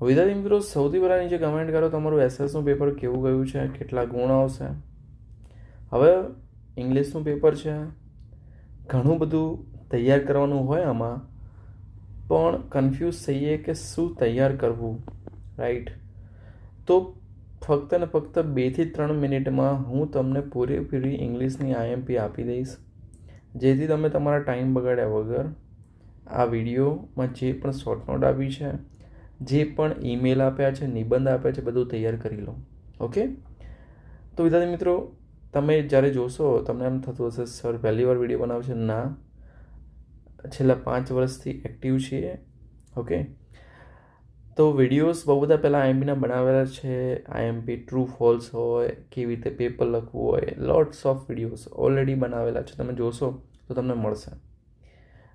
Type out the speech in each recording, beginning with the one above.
વિદ્યાર્થી મિત્રો, સૌથી પહેલાં નીચે કમેન્ટ કરો તમારું એસએસનું પેપર કેવું ગયું છે, કેટલા ગુણ આવશે. હવે ઇંગ્લિશનું પેપર છે. ઘણું બધું તૈયાર કરવાનું હોય આમાં, પણ કન્ફ્યુઝ થઈએ કે શું તૈયાર કરવું રાઈટ તો ફક્ત ને ફક્ત બેથી ત્રણ મિનિટમાં હું તમને પૂરેપૂરી ઇંગ્લિશની આઈએમપી આપી દઈશ. જેથી તમે તમારા ટાઈમ બગાડ્યા વગર આ વિડીયોમાં જે પણ શોર્ટ નોટ આપી છે જે પણ ઈમેલ આપ્યા છે, નિબંધ આપ્યા છે, બધું તૈયાર કરી લો. ઓકે તો વિદ્યાર્થી મિત્રો, તમે જ્યારે જોશો, તમને એમ થતું હશે, સર, પહેલી વાર વીડિયો બનાવશે ના. છેલ્લા પાંચ વર્ષથી એક્ટિવ છીએ. ઓકે તો વિડીયોઝ બહુ બધા પહેલાં આઈએમપીના બનાવેલા છે. આઈએમપી ટ્રુ ફોલ્સ હોય, કેવી રીતે પેપર લખવું હોય લોટ્સ ઓફ વિડીયોઝ ઓલરેડી બનાવેલા છે. તમે જોશો, તો તમને મળશે.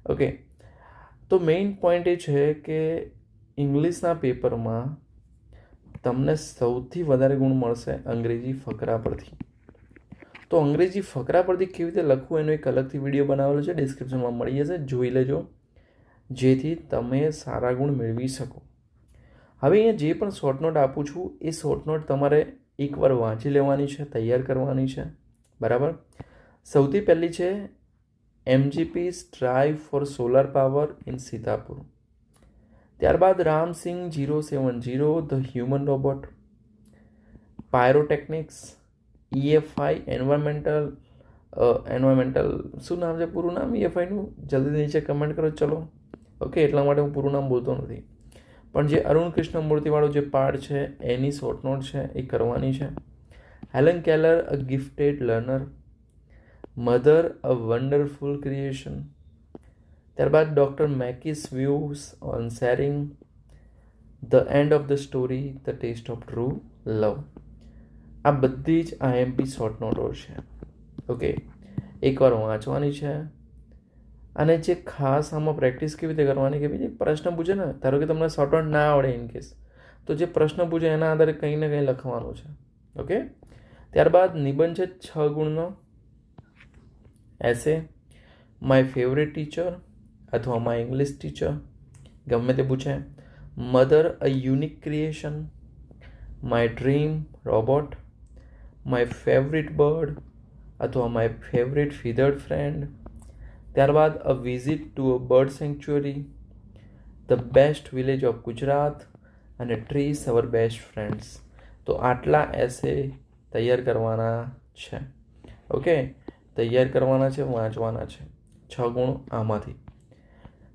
ઓકે તો મેઇન પોઈન્ટ એ છે કે ઇંગ્લિશના પેપરમાં તમને સૌથી વધારે ગુણ મળશે અંગ્રેજી ફકરા પરથી. તો અંગ્રેજી ફકરા પરથી કેવી રીતે લખવું એનો એક અલગથી વીડિયો બનાવેલો છે ડિસ્ક્રિપ્શનમાં મળી જશે, જોઈ લેજો. જેથી તમે સારા ગુણ મેળવી શકો. હવે અહીંયા જે પણ શોર્ટ નોટ આપું છું, એ શોર્ટ નોટ તમારે એકવાર વાંચી લેવાની છે, તૈયાર કરવાની છે. બરાબર? સૌથી પહેલી છે MGP strive for solar power in Sitapur ત્યારબાદ Ramsingh zero seven zero, the human robot, pyrotechnics EFI environmental environmental શું નામ છે પૂરું નામ? ઈએફઆઈનું જલ્દી નીચે કમેન્ટ કરો, ચલો. ઓકે એટલા માટે હું પૂરું નામ બોલતો નથી. પણ જે અરુણ કૃષ્ણમૂર્તિવાળો જે પાર્ટ છે, એની શોર્ટ નોટ છે, એ કરવાની છે. Helen Keller a gifted learner mother a wonderful creation ત્યારબાદ doctor Mackey's views on sharing the end of the story the taste of true love. આ બધી જ આઈએમપી શોર્ટ નોટો છે. ઓકે, એકવાર વાંચવાની છે. અને જે ખાસ આમાં પ્રેક્ટિસ કેવી રીતે કરવાની કે જે પ્રશ્ન પૂછે ને, ધારો કે તમને શોર્ટ નોટ ના આવડે ઇન કેસ તો જે પ્રશ્ન પૂછે એના આધારે કંઈ ને કંઈ લખવાનું છે. ઓકે? ત્યારબાદ નિબંધ છે છ ગુણનો. એસે માય ફેવરેટ ટીચર અથવા માય ઇંગ્લિશ ટીચર ગમે તે પૂછે mother a unique creation my dream robot my favourite bird અથવા માય ફેવરિટ ફીધર્ડ ફ્રેન્ડ ત્યારબાદ a visit to a bird sanctuary the best village of Gujarat અને trees our best friends તો આટલા એસે તૈયાર કરવાના છે. ઓકે તૈયાર કરવાના છે, વાંચવાના છે. છ ગુણ આમાંથી.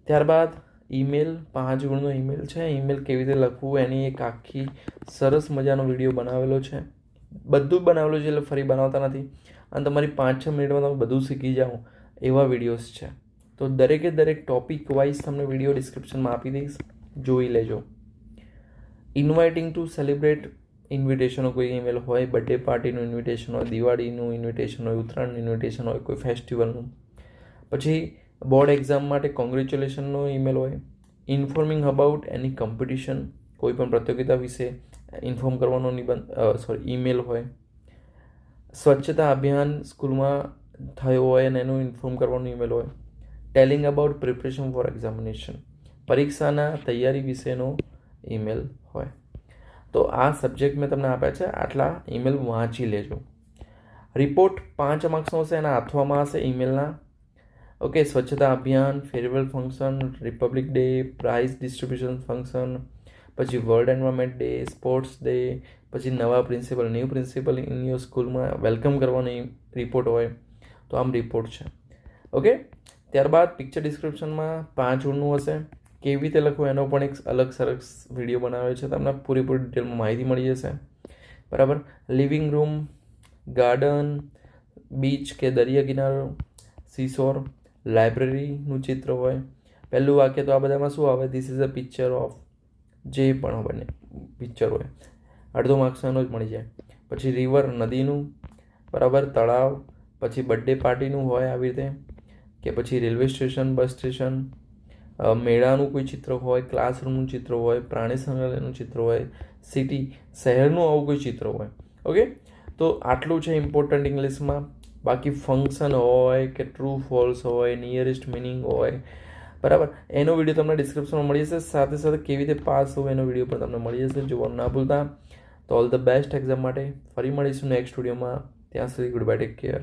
ત્યારબાદ ઈમેલ, પાંચ ગુણનો ઈમેલ છે. ઈમેલ કેવી રીતે લખવું એની એક આખી સરસ મજાનો વીડિયો બનાવેલો છે. બધું બનાવેલું છે એટલે ફરી બનાવતા નથી. અને તમારી પાંચ છ મિનિટમાં તમે બધું શીખી જાઓ એવા વિડીયોઝ છે. તો દરેકે દરેક ટોપિક વાઇઝ તમને વીડિયો ડિસ્ક્રિપ્શનમાં આપી દઈશ. જોઈ લેજો. ઇન્વાઇટિંગ ટુ સેલિબ્રેટ ઇન્વિટેશનો કોઈ ઈમેલ હોય બર્થડે પાર્ટીનું ઇન્વિટેશન હોય, દિવાળીનું ઇન્વિટેશન હોય, ઉત્તરાયણનું ઇન્વિટેશન હોય, કોઈ ફેસ્ટિવલનું પછી બોર્ડ એક્ઝામ માટે કોંગ્રેચ્યુલેશનનો ઈમેલ હોય, ઇન્ફોર્મિંગ અબાઉટ એની કોમ્પિટિશન કોઈ પણ પ્રતિયોગિતા વિશે ઇન્ફોર્મ કરવાનો નિબંધ સોરી ઈમેલ હોય, સ્વચ્છતા અભિયાન સ્કૂલમાં થયો હોય અને એનું ઇન્ફોર્મ કરવાનું ઈમેલ હોય, telling about preparation for examination, પરીક્ષાના તૈયારી વિશેનો ઈમેલ હોય. તો આ સબ્જેક્ટ મેં તમને આપ્યા છે, આટલા ઈમેલ વાંચી લેજો. રિપોર્ટ પાંચ માર્ક્સનો હશે એના હાથવામાં હશે ઈમેલના. ઓકે સ્વચ્છતા અભિયાન farewell function republic day prize distribution function પછી world environment day sports day પછી નવા principal new principal in your સ્કૂલમાં વેલકમ કરવાની રિપોર્ટ હોય તો આમ રિપોર્ટ છે. ઓકે ત્યારબાદ પિક્ચર ડિસ્ક્રિપ્શનમાં પાંચ ગુણનું હશે. કેવી રીતે લખવું એનો પણ એક અલગ સરસ વીડિયો બનાવ્યો છે. તમને પૂરેપૂરી ડિટેલમાં માહિતી મળી જશે. બરાબર? લિવિંગ રૂમ ગાર્ડન બીચ કે દરિયા કિનારો સીસોર લાઇબ્રેરીનું ચિત્ર હોય. પહેલું વાક્ય તો આ બધામાં શું આવે? This is a picture of જે પણ બને પિક્ચર હોય. અડધો માર્ક્સનો જ મળી જાય. પછી રિવર નદીનું, બરાબર, તળાવ, પછી બર્થડે પાર્ટીનું હોય આવી રીતે. કે પછી રેલવે સ્ટેશન બસ સ્ટેશન મેળાનું કોઈ ચિત્ર હોય ક્લાસરૂમનું ચિત્ર હોય પ્રાણી સંગ્રહાલયનું ચિત્ર હોય સિટી શહેરનું આવું કોઈ ચિત્ર હોય. ઓકે તો આટલું છે ઇમ્પોર્ટન્ટ ઇંગ્લિશમાં બાકી ફંક્શન હોય કે ટ્રુ ફોલ્સ હોય નિયરેસ્ટ મિનિંગ હોય, બરાબર? એનો વીડિયો તમને ડિસ્ક્રિપ્શનમાં મળી જશે. સાથે સાથે કેવી રીતે પાસ થવું એનો વીડિયો પણ તમને મળી જશે. જોવાનું ના ભૂલતા, તો ઓલ ધ બેસ્ટ એક્ઝામ માટે. ફરી મળીશું નેક્સ્ટ વિડીયોમાં ત્યાં સુધી ગુડ બાય ટેક કેર